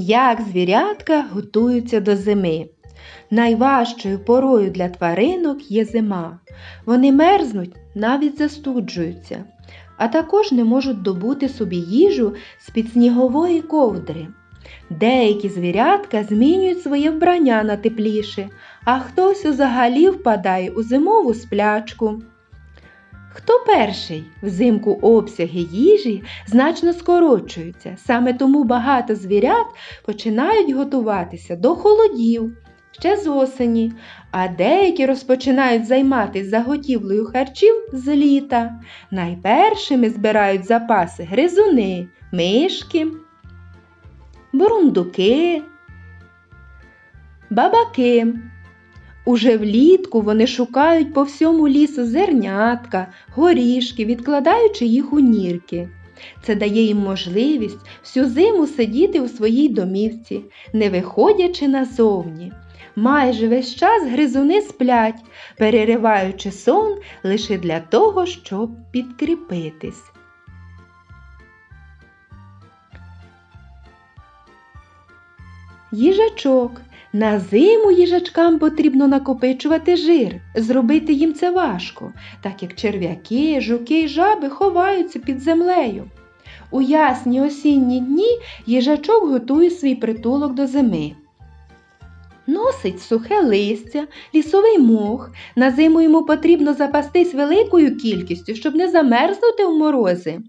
Як звірятка готуються до зими. Найважчою порою для тваринок є зима. Вони мерзнуть, навіть застуджуються, а також не можуть добути собі їжу з-під снігової ковдри. Деякі звірятка змінюють своє вбрання на тепліше, а хтось взагалі впадає у зимову сплячку. Хто перший? Взимку обсяги їжі значно скорочуються, саме тому багато звірят починають готуватися до холодів ще з осені, а деякі розпочинають займатися заготівлею харчів з літа. Найпершими збирають запаси гризуни, мишки, бурундуки, бабаки. Уже влітку вони шукають по всьому лісу зернятка, горішки, відкладаючи їх у нірки. Це дає їм можливість всю зиму сидіти у своїй домівці, не виходячи назовні. Майже весь час гризуни сплять, перериваючи сон лише для того, щоб підкріпитись. Їжачок. На зиму їжачкам потрібно накопичувати жир. Зробити їм це важко, так як черв'яки, жуки й жаби ховаються під землею. У ясні осінні дні їжачок готує свій притулок до зими. Носить сухе листя, лісовий мох. На зиму йому потрібно запастись великою кількістю, щоб не замерзнути в морози.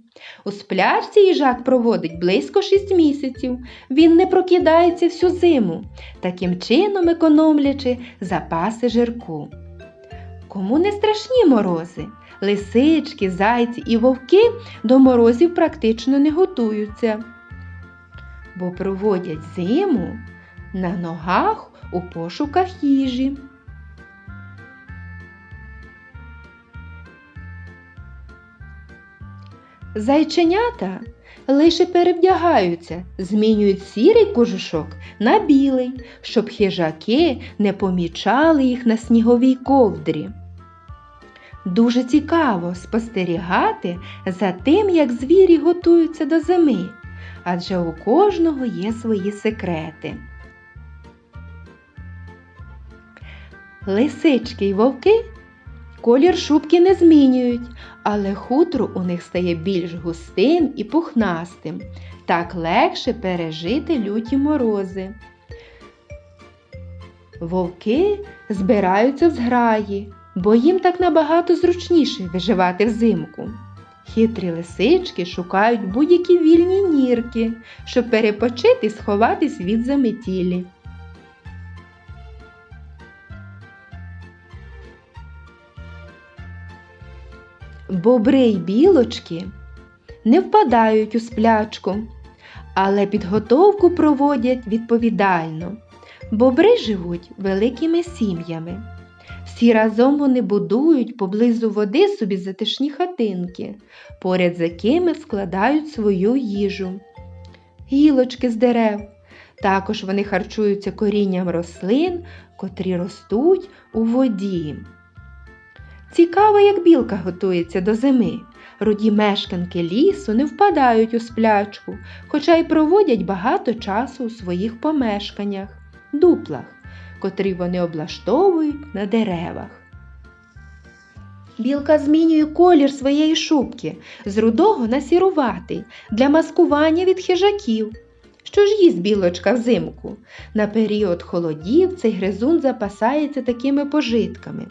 У сплячці їжак проводить близько 6 місяців. Він не прокидається всю зиму, таким чином економлячи запаси жирку. Кому не страшні морози? Лисички, зайці і вовки до морозів практично не готуються, бо проводять зиму на ногах у пошуках їжі. Зайченята лише перевдягаються, змінюють сірий кожушок на білий, щоб хижаки не помічали їх на сніговій ковдрі. Дуже цікаво спостерігати за тим, як звірі готуються до зими, адже у кожного є свої секрети. Лисички й вовки колір шубки не змінюють, але хутро у них стає більш густим і пухнастим. Так легше пережити люті морози. Вовки збираються в зграї, бо їм так набагато зручніше виживати взимку. Хитрі лисички шукають будь-які вільні нірки, щоб перепочити і сховатись від заметілі. Бобри й білочки не впадають у сплячку, але підготовку проводять відповідально. Бобри живуть великими сім'ями. Всі разом вони будують поблизу води собі затишні хатинки, поряд з якими складають свою їжу. Гілочки з дерев. Також вони харчуються корінням рослин, котрі ростуть у воді. Цікаво, як білка готується до зими. Руді мешканки лісу не впадають у сплячку, хоча й проводять багато часу у своїх помешканнях, дуплах, котрі вони облаштовують на деревах. Білка змінює колір своєї шубки з рудого на сіруватий для маскування від хижаків. Що ж їсть білочка взимку? На період холодів цей гризун запасається такими пожитками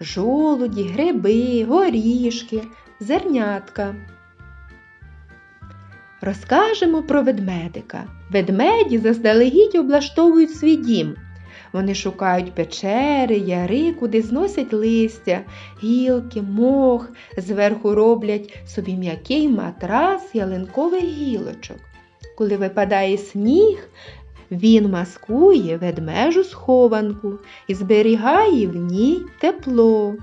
жолуді, гриби, горішки, зернятка. Розкажемо про ведмедика. Ведмеді заздалегідь облаштовують свій дім. Вони шукають печери, яри, куди зносять листя, гілки, мох, зверху роблять собі м'який матрас ялинкових гілочок. Коли випадає сніг, він маскує ведмежу схованку і зберігає в ній тепло.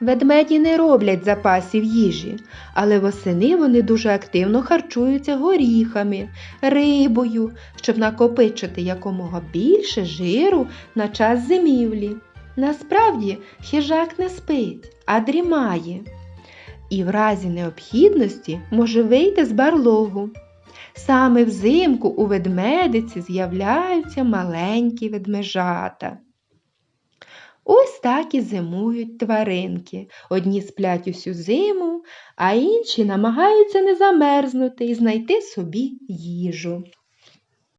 Ведмеді не роблять запасів їжі, але восени вони дуже активно харчуються горіхами, рибою, щоб накопичити якомога більше жиру на час зимівлі. Насправді хижак не спить, а дрімає. І в разі необхідності може вийти з барлогу. Саме взимку у ведмедиці з'являються маленькі ведмежата. Ось так і зимують тваринки. Одні сплять усю зиму, а інші намагаються не замерзнути і знайти собі їжу.